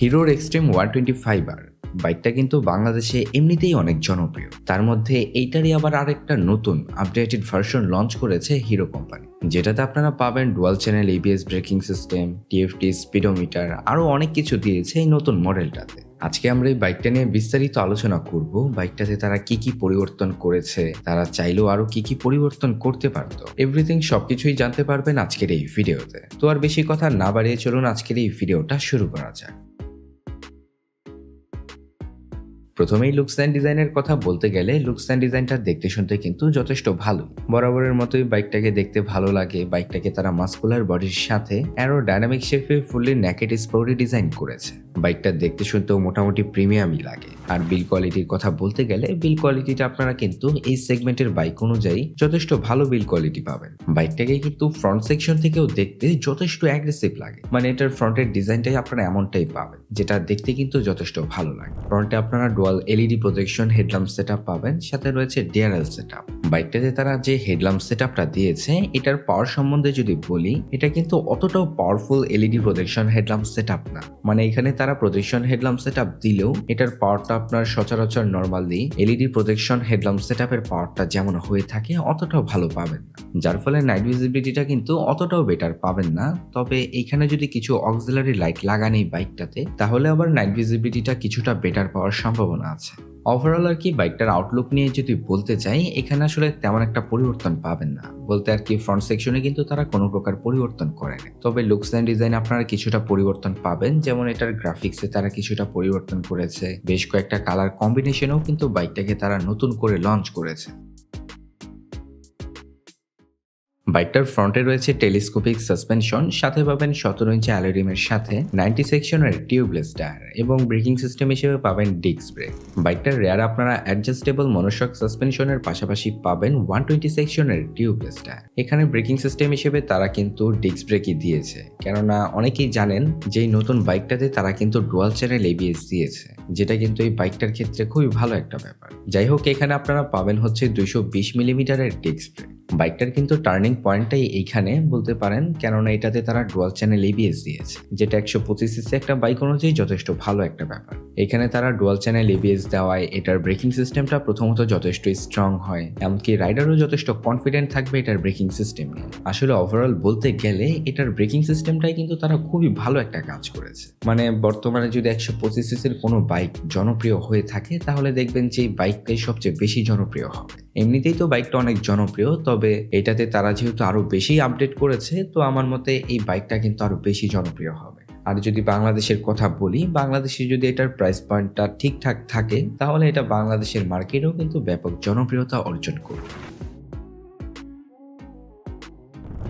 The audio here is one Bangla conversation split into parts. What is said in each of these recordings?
হিরোর এক্সট্রিম ওয়ান টোয়েন্টি ফাইভ আর বাইকটা কিন্তু বাংলাদেশে এমনিতেই অনেক জনপ্রিয়। তার মধ্যে এইটারই আবার আরেকটা নতুন আপডেটেড ভার্সন লঞ্চ করেছে হিরো কোম্পানি যেটাতে আপনারা পাবেন dual channel ABS braking system TFT speedometer আরও অনেক কিছু দিয়েছে এই নতুন মডেলটাতে আজকে আমরা এই বাইকটা নিয়ে বিস্তারিত আলোচনা করব বাইকটাতে তারা কি কি পরিবর্তন করেছে, তারা চাইলেও আরও কি কি পরিবর্তন করতে পারতো। এভরিথিং সবকিছুই জানতে পারবেন আজকের এই ভিডিওতে তো আর বেশি কথা না বাড়িয়ে চলুন আজকের এই ভিডিওটা শুরু করা যাক। প্রথমেই লুকস অ্যান্ড ডিজাইনের কথা বলতে গেলে লুকস অ্যান্ড ডিজাইনটা দেখতে শুনতে কিন্তু যথেষ্ট ভালো বরাবরের মতোই বাইকটাকে দেখতে ভালো লাগে বাইকটাকে তারা মাস্কুলার বডির সাথে অ্যারো ডাইনামিক শেপে ফুললি ন্যাকেট স্পোর্টি ডিজাইন করেছে। বাইকটা দেখতে শুনতেও মোটামুটি প্রিমিয়ামই লাগে। আর বিল কোয়ালিটির কথা বলতে গেলে বিল কোয়ালিটিটা আপনারা কিন্তু এই সেগমেন্টের বাইক অনুযায়ী যথেষ্ট ভালো বিল কোয়ালিটি পাবেন। বাইকটাকে কিন্তু ফ্রন্ট সেকশন থেকেও দেখতে যথেষ্ট অ্যাগ্রেসিভ লাগে। মানে এটার ফ্রন্টের ডিজাইনটাই আপনারা এমনটাই পাবেন, যেটা দেখতে কিন্তু যথেষ্ট ভালো লাগে। ফ্রন্টে আপনারা dual LED projection headlamp set পাবেন। সাথে রয়েছে ডিআরএল সেট বাইকটাতে তারা যে হেডলাম্প সেট দিয়েছে, এটার পাওয়ার সম্বন্ধে যদি বলি, এটা কিন্তু অতটাও powerful LED projection headlamp set না। মানে এখানে তারা প্রজেকশন হেডলাম্প সেট দিলেও, এটার পাওয়ারটা আপনার সচরাচর normally LED projection headlamp set পাওয়ারটা যেমন হয়ে থাকে, অতটাও ভালো পাবেন না। যার ফলে নাইট ভিজিবিলিটিটা কিন্তু অতটাও বেটার পাবেন না। তবে এখানে যদি কিছু অক্সিলারি লাইট লাগান এই বাইকটাতে তাহলে আবার নাইট ভিজিবিলিটিটা কিছুটা বেটার পাওয়ার সম্ভাবনা আছে। ওভারঅল আর কি বাইকটার আউটলুক নিয়ে যদি বলতে চাই, এখানে আসলে তেমন একটা পরিবর্তন পাবেন না। বলতে আর কি ফ্রন্ট সেকশনে কিন্তু তারা কোনো প্রকার পরিবর্তন করেনি তবে লুকস অ্যান্ড ডিজাইন আপনারা কিছুটা পরিবর্তন পাবেন। যেমন এটার গ্রাফিক্সে তারা কিছুটা পরিবর্তন করেছে। বেশ কয়েকটা কালার কম্বিনেশনেও কিন্তু বাইকটাকে তারা নতুন করে লঞ্চ করেছে। বাইকটার ফ্রন্টে রয়েছে টেলিস্কোপিক সাসপেনশন, সাথে পাবেন সতেরো ইঞ্চি অ্যালোরিমের সাথে নাইনটি সেকশনের টিউবলেস টায়ার এবং ব্রেকিং সিস্টেম হিসেবে পাবেন ডিস্ক ব্রেক। বাইকটার রেয়ার আপনারা অ্যাডজাস্টেবল মনোশক সাসপেনশনের পাশাপাশি পাবেন ওয়ান টোয়েন্টি সেকশনের টিউবলেস টায়ার। এখানে ব্রেকিং সিস্টেম হিসেবে তারা কিন্তু ডিস্ক ব্রেকই দিয়েছে। কেননা অনেকেই জানেন যে নতুন বাইকটাতে তারা কিন্তু ডুয়াল চ্যানেল এবিএস দিয়েছে, যেটা কিন্তু এই বাইকটার ক্ষেত্রে খুবই ভালো একটা ব্যাপার। যাই হোক, এখানে আপনারা পাবেন হচ্ছে দুইশো বিশ মিলিমিটারের ডিস্ক ব্রেক। বাইকটার কিন্তু টার্নিং পয়েন্টটাই এইখানে বলতে পারেন, কেননা এটাতে তারা ডুয়াল চ্যানেল এবিএস দিয়েছে, যেটা একশো পঁচিশ সিসি একটা বাইক অনুযায়ী যথেষ্ট ভালো একটা ব্যাপার। এখানে তারা ডুয়াল চ্যানেল এবিএস দেওয়ায়, এটার ব্রেকিং সিস্টেমটা প্রথমত যথেষ্ট স্ট্রং হয়, এমনকি রাইডারও যথেষ্ট কনফিডেন্ট থাকবে এটার ব্রেকিং সিস্টেম নিয়ে। আসলে ওভারঅল বলতে গেলে, এটার ব্রেকিং সিস্টেমটাই কিন্তু তারা খুবই ভালো একটা কাজ করেছে। মানে বর্তমানে যদি একশো পঁচিশ সিসির কোনো বাইক জনপ্রিয় হয়ে থাকে, তাহলে দেখবেন যে এই বাইকটাই সবচেয়ে বেশি জনপ্রিয় হবে। এমনিতেই তো বাইকটা অনেক জনপ্রিয়, তবে এটাতে তারা যেহেতু আরও বেশি আপডেট করেছে, তো আমার মতে এই বাইকটা কিন্তু আরও বেশি জনপ্রিয় হবে। আর যদি বাংলাদেশের কথা বলি, বাংলাদেশে যদি এটার প্রাইস পয়েন্টটা ঠিকঠাক থাকে, তাহলে এটা বাংলাদেশের মার্কেটেও কিন্তু ব্যাপক জনপ্রিয়তা অর্জন করবে।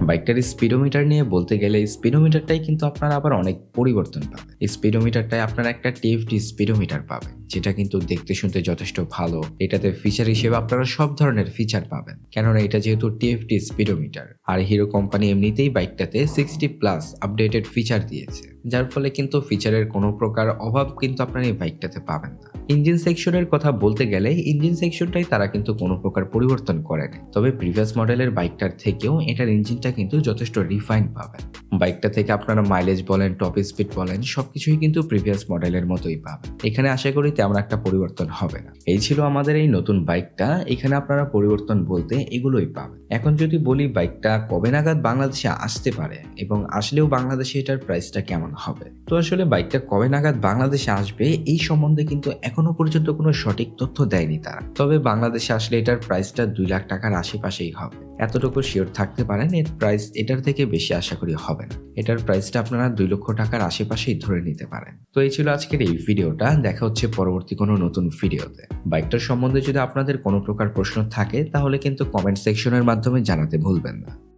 বাইকটার স্পিডোমিটার নিয়ে বলতে গেলে স্পিডোমিটারটাই কিন্তু আপনারা আবার অনেক পরিবর্তন এই স্পিডোমিটারটাই আপনারা একটা টিএফটি স্পিডোমিটার পাবেন। যেটা কিন্তু দেখতে শুনতে যথেষ্ট ভালো। এটাতে ফিচার হিসেবে আপনারা সব ধরনের ফিচার পাবেন। কেননা এটা যেহেতু টিএফটি স্পিডোমিটার আর হিরো কোম্পানি এমনিতেই বাইকটাতে সিক্সটি প্লাস আপডেটেড ফিচার দিয়েছে। যার ফলে কিন্তু ফিচারের কোনো প্রকার অভাব কিন্তু আপনারা এই বাইকটাতে পাবেন না। ইঞ্জিন সেকশনের কথা বলতে গেলে ইঞ্জিন সেকশনটাই তারা কিন্তু কোনো প্রকার পরিবর্তন করেনি। তবে প্রিভিয়াস মডেলের বাইকটার থেকেও এটার ইঞ্জিনটা কিন্তু যথেষ্ট রিফাইন পাবেন। বাইকটা থেকে আপনারা মাইলেজ বলেন টপ স্পিড বলেন, সবকিছুই কিন্তু প্রিভিয়াস মডেলের মতোই পাবেন। এখানে আশা করি তেমন একটা পরিবর্তন হবে না। এই ছিল আমাদের এই নতুন বাইকটা। এখানে আপনারা পরিবর্তন বলতে এগুলোই পাবেন। এখন যদি বলি বাইকটা কবে নাগাদ বাংলাদেশে আসতে পারে এবং আসলেও বাংলাদেশে এটার প্রাইসটা কেমন হবে? তো আসলে বাইকটা কবে নাগাদ বাংলাদেশে আসবে এই সম্বন্ধে কিন্তু এখনও পর্যন্ত কোনো সঠিক তথ্য দেয়নি তারা। তবে বাংলাদেশে আসলে এটার প্রাইসটা দুই লাখ টাকার আশেপাশেই হবে। এতটুকু শিওর থাকতে পারেন, এর প্রাইস এটার থেকে বেশি আশা করি হবে না। এটার প্রাইসটা আপনারা দুই লক্ষ টাকার আশেপাশেই ধরে নিতে পারেন। তো এই ছিল আজকের এই ভিডিওটা দেখা হচ্ছে পরবর্তী কোনো নতুন ভিডিওতে। বাইকটার সম্বন্ধে যদি আপনাদের কোনো প্রকার প্রশ্ন থাকে, তাহলে কিন্তু কমেন্ট সেকশনের মাধ্যমে জানাতে ভুলবেন না।